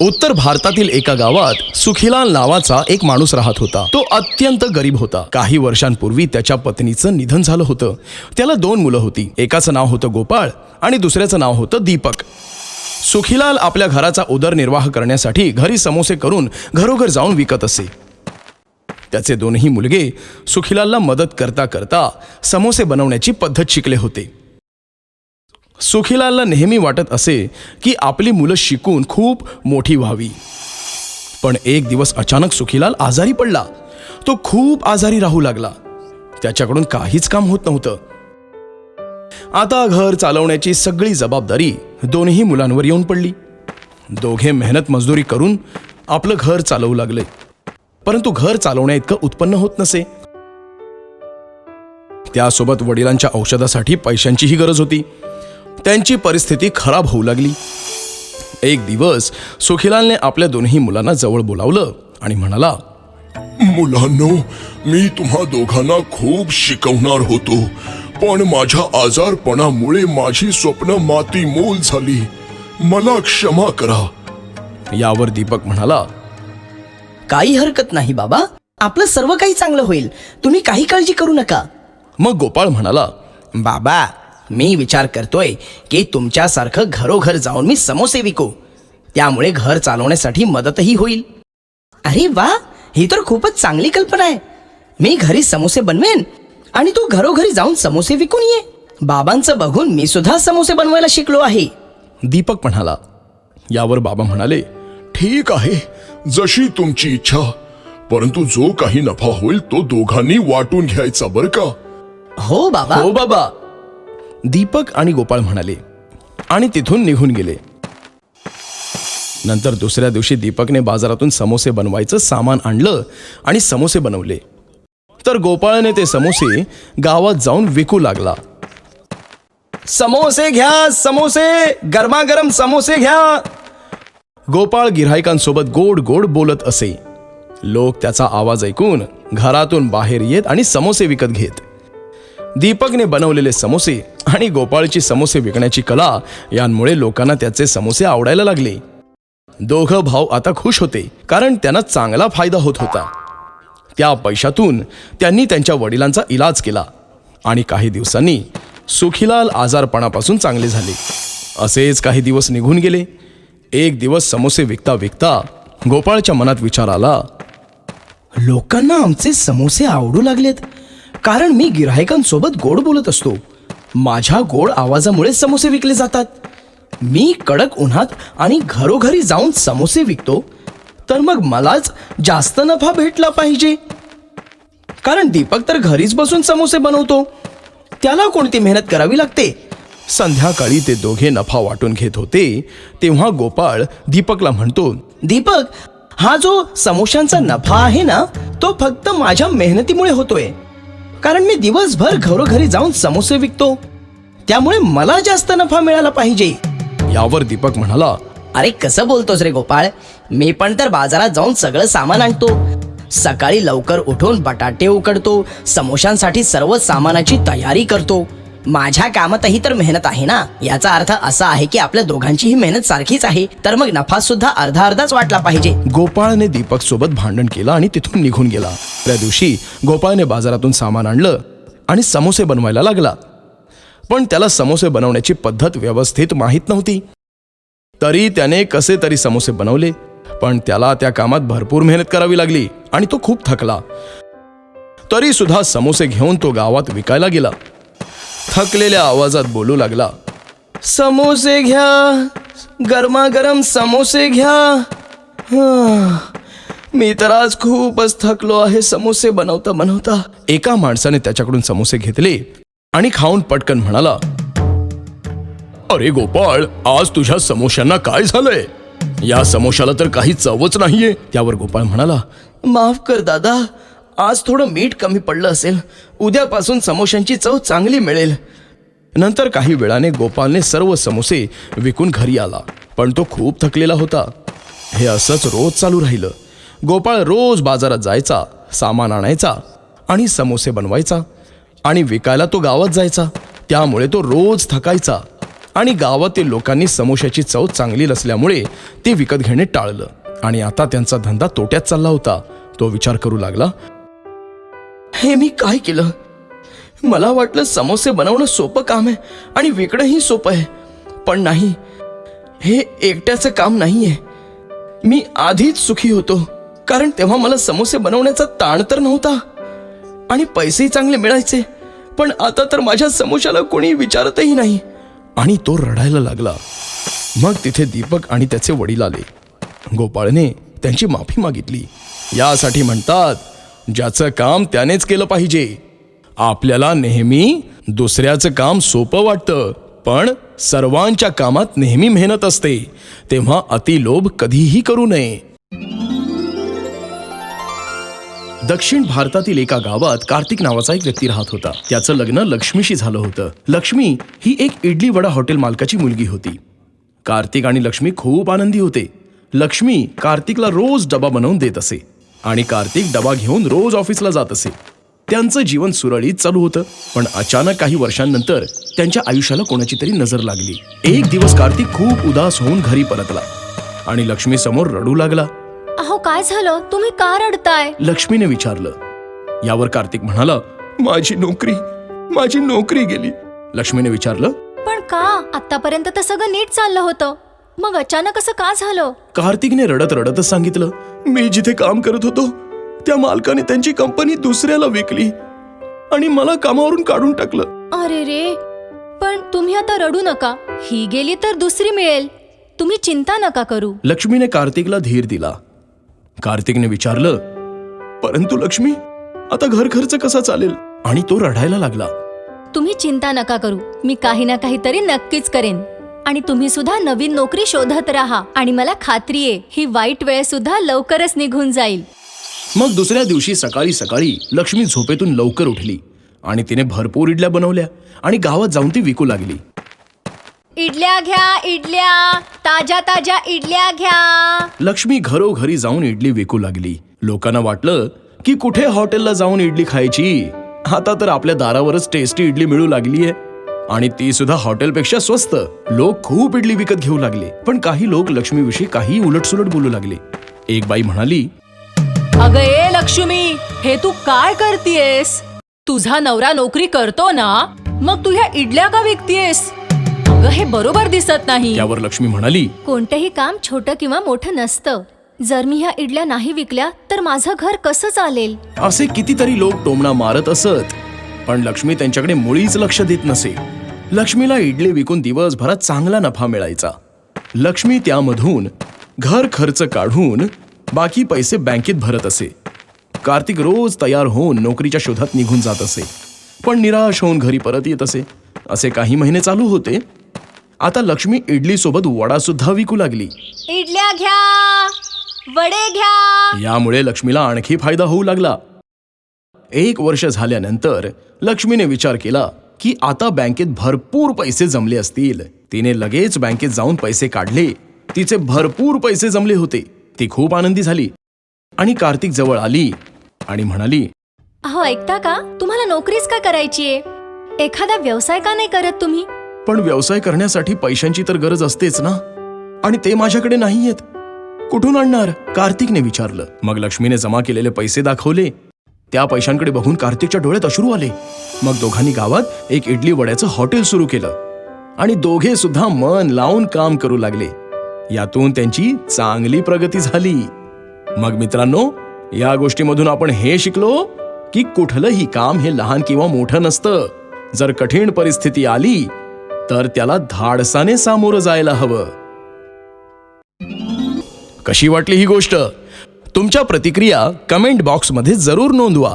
उत्तर भारतातील एका गावात सुखीलाल नावाचा एक माणूस राहत होता. तो अत्यंत गरीब होता. काही वर्षांपूर्वी त्याच्या पत्नीचं निधन झालं होतं. त्याला दोन मुलं होती. एकाचं नाव होतं गोपाळ आणि दुसऱ्याचं नाव होतं दीपक. सुखीलाल आपल्या घराचा उदरनिर्वाह करण्यासाठी घरी समोसे करून घरोघर जाऊन विकत असे. त्याचे दोनही मुलगे सुखीलालला मदत करता करता समोसे बनवण्याची पद्धत शिकले होते. सुखीलालला नेहमी वाटत असे की आपली मुलं शिकून खूप मोठी व्हावी. पण एक दिवस अचानक सुखीलाल आजारी पडला. तो खूप आजारी राहू लागला. त्याच्याकडून काहीच काम होत नव्हतं. आता घर चालवण्याची सगळी जबाबदारी दोन्ही मुलांवर येऊन पडली. दोघे मेहनत मजदुरी करून आपलं घर चालवू लागले. परंतु घर चालवण्या इतकं उत्पन्न होत नसे. त्यासोबत वडिलांच्या औषधासाठी पैशांचीही गरज होती. त्यांची परिस्थिती खराब होऊ लागली. एक दिवस सुखीलालने आपल्या दोन्ही मुलांना जवळ बोलावलं आणि म्हणाला मुलांनो मी तुम्हा दोघांना खूप शिकवणार होतो पण माझ्या आजारपणामुळे माझी स्वप्न माती मोल झाली. मला क्षमा करा. यावर दीपक म्हणाला काही हरकत नाही बाबा. आपलं सर्व काही चांगलं होईल. तुम्ही काही काळजी करू नका. मग गोपाळ म्हणाला बाबा मी विचार करतोय की तुमच्यासारखं घरोघर जाऊन मी समोसे विकू. त्यामुळे घर चालवण्यासाठी मदतही होईल. अरे वा! ही तर खूपच चांगली कल्पना आहे. मी घरी समोसे बनवेन आणि तू घरोघरी जाऊन समोसे विकून ये. बाबांचं बघून मी सुद्धा समोसे बनवायला शिकलो आहे. दीपक म्हणाला यावर बाबा म्हणाले ठीक आहे जशी तुमची इच्छा. परंतु जो काही नफा होईल तो दोघांनी वाटून घ्यायचा बर का? हो बाबा. हो बाबा. दीपक आणि गोपाळ म्हणाले आणि तिथून निघून गेले. नंतर दुसऱ्या दिवशी दीपकने बाजारातून समोसे बनवायचं सामान आणलं आणि समोसे बनवले. तर गोपाळने ते समोसे गावात जाऊन विकू लागला. समोसे घ्या समोसे! गरमागरम समोसे घ्या! गोपाळ गिऱ्हाईकांसोबत गोड गोड बोलत असे. लोक त्याचा आवाज ऐकून घरातून बाहेर येत आणि समोसे विकत घेत. दीपकने बनवलेले समोसे आणि गोपाळची समोसे विकण्याची कला यांमुळे लोकांना त्याचे समोसे आवडायला लागले. दोघं भाऊ आता खुश होते कारण त्यांना चांगला फायदा होत होता. त्या पैशातून त्यांनी त्यांच्या वडिलांचा इलाज केला आणि काही दिवसांनी सुखीलाल आजारपणापासून चांगले झाले. असेच काही दिवस निघून गेले. एक दिवस समोसे विकता विकता गोपाळच्या मनात विचार आला लोकांना आमचे समोसे आवडू लागलेत. कारण मी गिऱ्हाईकांसोबत गोड बोलत असतो. माझ्या गोड आवाजामुळे समोसे विकले जातात. मी कडक उन्हात आणि घरोघरी जाऊन समोसे विकतो तर मग मलाच जास्त नफा भेटला पाहिजे. कारण दीपक तर घरीच बसून समोसे बनवतो. त्याला कोणती मेहनत करावी लागते? संध्याकाळी ते दोघे नफा वाटून घेत होते तेव्हा गोपाळ दीपकला म्हणतो दीपक हा जो समोशांचा नफा आहे ना तो फक्त माझ्या मेहनतीमुळे होतोय. कारण मी दिवसभर घरोघरी जाऊन समोसे विकतो. त्यामुळे मला जास्त नफा मिळाला पाहिजे. यावर दीपक म्हणाला अरे कसं बोलतोस रे गोपाळ? मी पण तर बाजारात जाऊन सगळं सामान आणतो. सकाळी लवकर उठून बटाटे उकडतो समोशांसाठी सर्व सामानाची तयारी करतो. माझ्या कामातही तर मेहनत आहे ना? याचा अर्थ असा आहे की आपल्या दोघांचीही मेहनत सारखीच आहे. तर मग नफा सुद्धा अर्धा अर्धाच वाटला पाहिजे. गोपाळने दीपक सोबत भांडण केलं आणि तिथून निघून गेला. त्या दिवशी गोपाळने बाजारातून सामान आणलं आणि समोसे बनवायला लागला. पण त्याला समोसे बनवण्याची पद्धत व्यवस्थित माहीत नव्हती. तरी त्याने कसे तरी समोसे बनवले पण त्याला त्या कामात भरपूर मेहनत करावी लागली आणि तो खूप थकला. तरी सुद्धा समोसे घेऊन तो गावात विकायला गेला. थकलेल्या आवाजात बोलू लागला. समोसे घ्या गरमागरम समोसे घ्या. मी तर आज खूपच थकलो आहे समोसे बनवता बनवता. एका माणसाने त्याच्याकडून समोसे घेतले आणि खाऊन पटकन म्हणाला अरे गोपाळ आज तुझ्या समोश्यांना काय झालंय? या समोशाला तर काही चवच नाहीये. त्यावर गोपाळ म्हणाला माफ कर दादा आज थोडं मीठ कमी पडलं असेल उद्यापासून समोशांची चव चांगली मिळेल. नंतर काही वेळाने गोपालने सर्व समोसे विकून घरी आला पण तो खूप थकलेला होता. हे असंच रोज चालू राहिलं. गोपाळ रोज बाजारात जायचा सामान आणायचा आणि समोसे बनवायचा आणि विकायला तो गावात जायचा. त्यामुळे तो रोज थकायचा आणि गावातील लोकांनी समोशाची चव चांगली नसल्यामुळे ते विकत घेणे टाळलं. आणि आता त्यांचा धंदा तोट्यात चालला होता. तो विचार करू लागला हे मी काय केलं? मला वाटलं समोसे बनवणं सोपं काम आहे आणि विकणंही सोपं आहे. पण नाही हे एकट्याचं काम नाही आहे मी आधीच सुखी होतो कारण तेव्हा मला समोसे बनवण्याचा ताण तर नव्हता. आणि पैसेही चांगले मिळायचे पण आता तर माझ्या समोशाला कोणी विचारतही नाही. आणि तो रडायला लागला. मग तिथे दीपक आणि त्याचे वडील आले. गोपाळने त्यांची माफी मागितली. यासाठी म्हणतात ज्याचं काम त्यानेच केलं पाहिजे. आपल्याला नेहमी दुसऱ्याचं काम सोपं वाटतं पण सर्वांच्या कामात नेहमी मेहनत असते तेव्हा अतिलोभ कधीही करू नये. दक्षिण भारतातील एका गावात कार्तिक नावाचा एक व्यक्ती राहत होता. त्याचं लग्न लक्ष्मीशी झालं होतं. लक्ष्मी ही एक इडली वडा हॉटेल मालकाची मुलगी होती. कार्तिक आणि लक्ष्मी खूप आनंदी होते. लक्ष्मी कार्तिकला रोज डबा बनवून देत असे. आणि कार्तिक डबा घेऊन रोज ऑफिसला जात असे. त्यांचं जीवन सुरळीत चालू होतं पण अचानक काही वर्षांनंतर त्यांच्या आयुष्याला कोणाची तरी नजर लागली. एक दिवस कार्तिक खूप उदास होऊन घरी परतला आणि लक्ष्मी समोर रडू लागला. अहो काय झालं? तुम्ही का रडताय? लक्ष्मीने विचारलं. यावर कार्तिक म्हणाला माझी नोकरी माझी नोकरी गेली. लक्ष्मीने विचारलं पण का? आतापर्यंत तर सगळं नीट चाललं होतं. मग अचानक असं का झालं? कार्तिकने रडत रडतच सांगितलं मी जिथे काम करत होतो त्या मालकाने त्यांची कंपनी दुसऱ्याला विकली आणि मला कामावरून काढून टाकलं. अरे रे पण तुम्ही आता रडू नका. ही गेली तर दुसरी मिळेल. तुम्ही चिंता नका करू. लक्ष्मीने कार्तिकला धीर दिला. कार्तिकने विचारलं परंतु लक्ष्मी आता घर खर्च कसा चालेल? आणि तो रडायला लागला. तुम्ही चिंता नका करू. मी काही ना काहीतरी नक्कीच करेन. आणि तुम्ही सुद्धा नवीन नोकरी शोधत राहा. आणि मला खात्री आहे ही वाईट वेळ सुद्धा लवकरच निघून जाईल. मग दुसऱ्या दिवशी सकाळी सकाळी लक्ष्मी झोपेतून लवकर उठली. आणि तिने भरपूर इडल्या बनवल्या. आणि गावात जाऊन ती विकू लागली. इडल्या घ्या इडल्या. ताज्या ताज्या इडल्या घ्या. लक्ष्मी घरोघरी जाऊन इडली विकू लागली. लोकांना वाटलं की कुठे हॉटेलला जाऊन इडली खायची? आता तर आपल्या दारावरच टेस्टी इडली मिळू लागलीये. आणि ती सुद्धा हॉटेलपेक्षा स्वस्त. लोक खूप इडली विकत घेऊ लागले. पण काही लोक लक्ष्मीविषयी काही उलटसुलट बोलू लागले. एक बाई म्हणाली अगं ए लक्ष्मी हे तू काय करतीयस? तुझा नवरा नोकरी करतो ना मग तू ह्या इडल्या का विकतीयस? अगं हे बरोबर दिसत नाही. त्यावर लक्ष्मी म्हणाली कोणतंही काम छोटं किंवा मोठं नसतं. जर मी ह्या इडल्या नाही विकल्या तर माझं घर कसं चालेल? असे कितीतरी लोक टोमणा मारत असत. पण लक्ष्मी त्यांच्याकडे मुळीच लक्ष देत नसे. लक्ष्मीला इडली विकून दिवसभरात चांगला नफा मिळायचा. लक्ष्मी त्यामधून घर खर्च काढून बाकी पैसे बँकेत भरत असे. कार्तिक रोज तयार होऊन नोकरीच्या शोधात निघून जात असे. पण निराश होऊन घरी परत येत असे. असे काही महिने चालू होते. आता लक्ष्मी इडली सोबत वडा सुद्धा विकू लागली. इडल्या घ्या. वडे घ्या. यामुळे लक्ष्मीला आणखी फायदा होऊ लागला. एक वर्ष झाल्यानंतर लक्ष्मीने विचार केला की आता बँकेत भरपूर पैसे जमले असतील. तिने लगेच बँकेत जाऊन पैसे काढले. तिचे भरपूर पैसे जमले होते. ती खूप आनंदी झाली. आणि कार्तिक जवळ आली आणि म्हणाली अहो ऐकता का? तुम्हाला नोकरीच का करायची आहे एखादा व्यवसाय का नाही करत तुम्ही? पण व्यवसाय करण्यासाठी पैशांची तर गरज असतेच ना? आणि ते माझ्याकडे नाहीयेत. कुठून आणणार? कार्तिकने विचारलं. मग लक्ष्मीने जमा केलेले पैसे दाखवले. त्या पैशांकडे बघून कार्तिकच्या डोळ्यात अश्रू आले. मग दोघांनी गावात एक इडली वड्याचं हॉटेल सुरू केलं आणि दोघे सुद्धा मन लावून काम करू लागले. यातून त्यांची चांगली प्रगती झाली. मग मित्रांनो या गोष्टीमधून आपण हे शिकलो की कुठलंही काम हे लहान किंवा मोठं नसतं. जर कठीण परिस्थिती आली तर त्याला धाडसाने सामोरं जायला हवं. कशी वाटली ही गोष्ट? तुमच्या प्रतिक्रिया कमेंट बॉक्समध्ये जरूर नोंदवा.